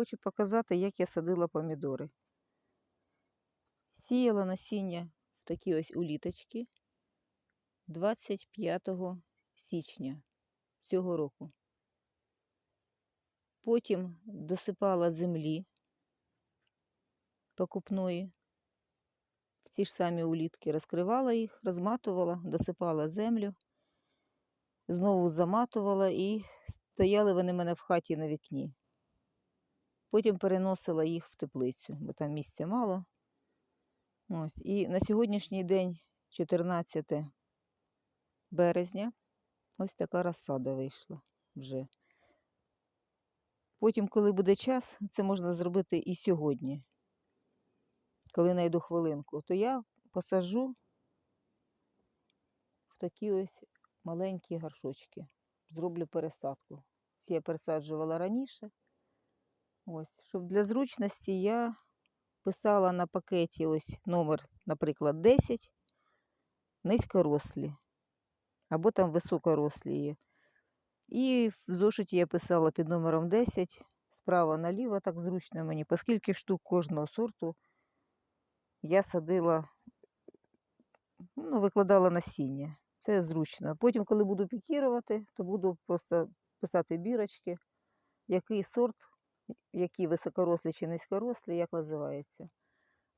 хочу показати, як я садила помідори. Сіяла насіння в такі ось уліточки 25 січня цього року. Потім досипала землі покупної в ті ж самі улітки, розкривала їх, розматувала, досипала землю, знову заматувала і стояли вони в мене в хаті на вікні. Потім переносила їх в теплицю, бо там місця мало. Ось. І на сьогоднішній день, 14 березня, ось така розсада вийшла вже. Потім, коли буде час, це можна зробити і сьогодні. Коли знайду хвилинку, то я посаджу в такі ось маленькі горшочки. Зроблю пересадку. Ці я пересаджувала раніше. Ось, щоб для зручності я писала на пакеті ось номер, наприклад, 10, низькорослі, або там високорослі є. І в зошиті я писала під номером 10, справа наліво, так зручно мені, оскільки штук кожного сорту я садила, ну, викладала насіння. Це зручно. Потім, коли буду пікірувати, то буду просто писати бірочки, який сорт, які високорослі чи низькорослі, як називається.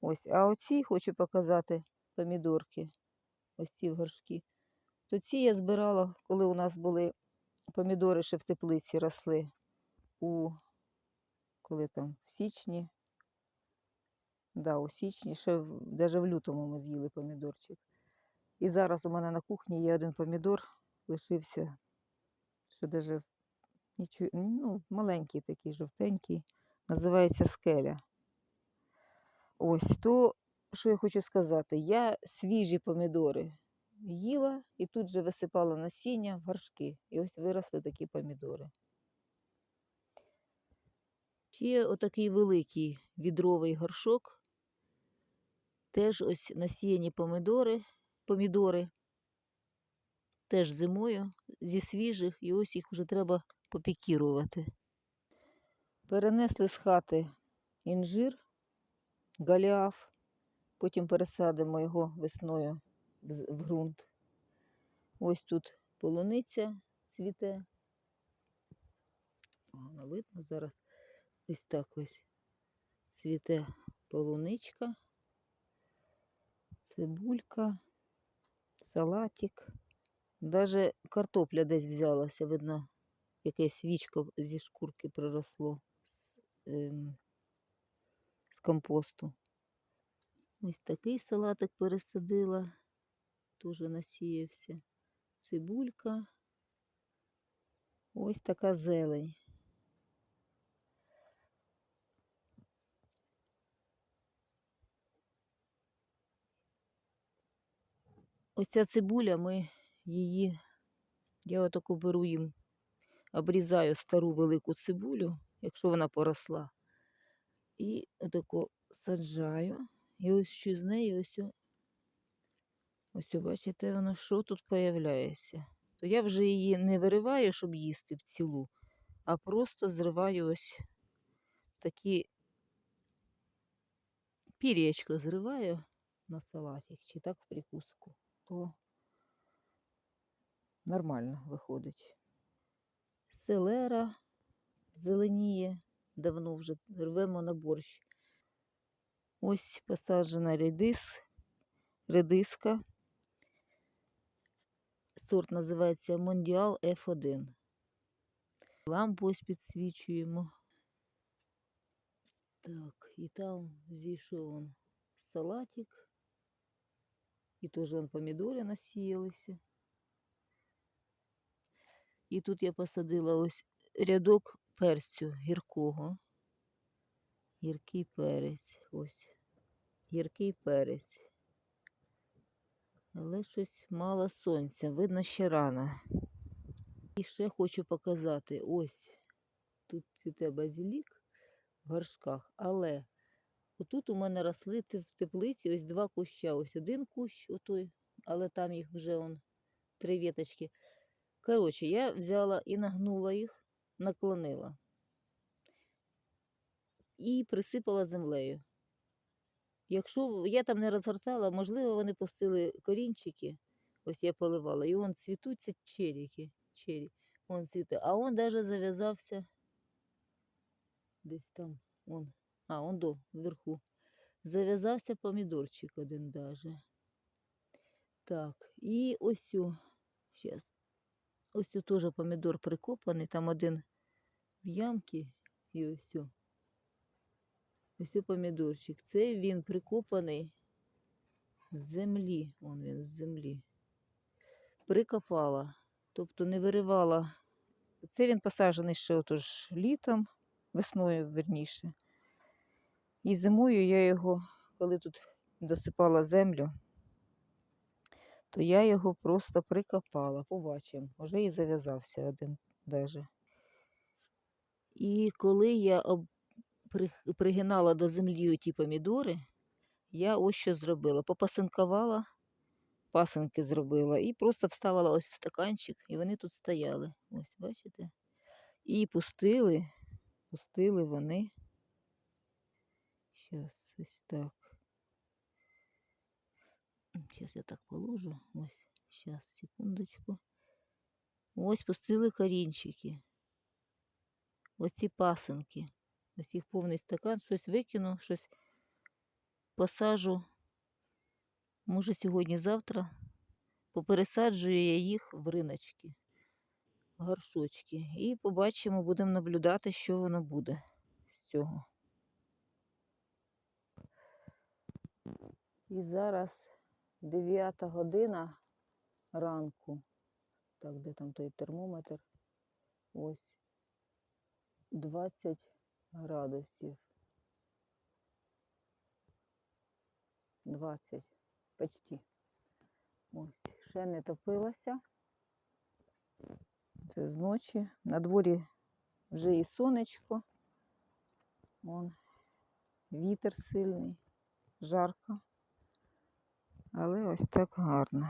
Ось. А оці хочу показати помідорки, ось ці в горшки. То ці я збирала, коли у нас були помідори ще в теплиці росли у коли там в січні. Да, у січні, ще навіть в лютому ми з'їли помідорчик. І зараз у мене на кухні є один помідор, лишився, що навіть ну, маленький такий, жовтенький, називається скеля. Ось то, що я хочу сказати, я свіжі помідори їла і тут же висипала насіння в горшки. І ось виросли такі помідори. Ще отакий великий відровий горшок. Теж ось насіяні помідори, помідори. Теж зимою зі свіжих, і ось їх вже треба попікірувати. Перенесли з хати інжир, галіаф, потім пересадимо його весною в ґрунт. Ось тут полуниця цвіте. Воно видно зараз. Ось так ось цвіте полуничка, цибулька, салатик. Даже картопля десь взялася, видно, якесь вічко зі шкурки приросло з, ем, з компосту. Ось такий салатик пересадила, теж насіявся. Цибулька. Ось така зелень. Ось ця цибуля, ми її, я отаку беру їм, обрізаю стару велику цибулю, якщо вона поросла. І отако саджаю. І ось що з неї ось. Ось, бачите, воно що тут появляється. То я вже її не вириваю, щоб їсти в цілу, а просто зриваю ось такі пір'ячко зриваю на салатик, чи так в прикуску, то нормально виходить. Селера зеленіє, давно вже рвемо на борщ. Ось посаджена редис, редиска. Сорт називається Мондіал F1. Лампу ось підсвічуємо. Так, і там зійшов он салатик. І теж помідори насіялися. І тут я посадила ось рядок перцю гіркого. Гіркий перець. Ось. Гіркий перець. Але щось мало сонця, видно ще рано. І ще хочу показати, ось тут цвіте базилік в горшках, але отут у мене росли в теплиці ось два куща. Ось один кущ, отой, але там їх вже он три віточки. Коротше, я взяла і нагнула їх, наклонила. і присипала землею. Якщо я там не розгортала, можливо, вони пустили корінчики. Ось я поливала, і вон цвітуться черіки. Чері. Вон цвіте. А он даже зав'язався десь там. Он. А, он до, вверху. Зав'язався помідорчик один даже. Так, і ось щас. Ось о теж помідор прикопаний, там один в ямці, і ось. Ось помідорчик. Це він прикопаний в землі. Вон він з землі. Прикопала. Тобто не виривала. Це він посаджений ще отож літом, весною верніше. І зимою я його, коли тут досипала землю, то я його просто прикопала. Побачимо. Уже і зав'язався один даже. І коли я об... пригинала до землі ті помідори, я ось що зробила. Попасинкувала, пасинки зробила і просто вставила ось в стаканчик, і вони тут стояли. Ось, бачите? І пустили, пустили вони. Щас, ось так. Зараз я так положу. Ось, зараз, секундочку. Ось пустили корінчики. Ось ці пасинки. Ось їх повний стакан, щось викину, щось посажу. Може, сьогодні-завтра попересаджую я їх в риночки, в горшочки. І побачимо, будемо наблюдати, що воно буде з цього. І зараз 9 година ранку. Так, де там той термометр? Ось 20 градусів. 20 почти. Ось, ще не топилося. Це з ночі. На дворі вже і сонечко. Вон вітер сильний, жарко. Але ось так гарно.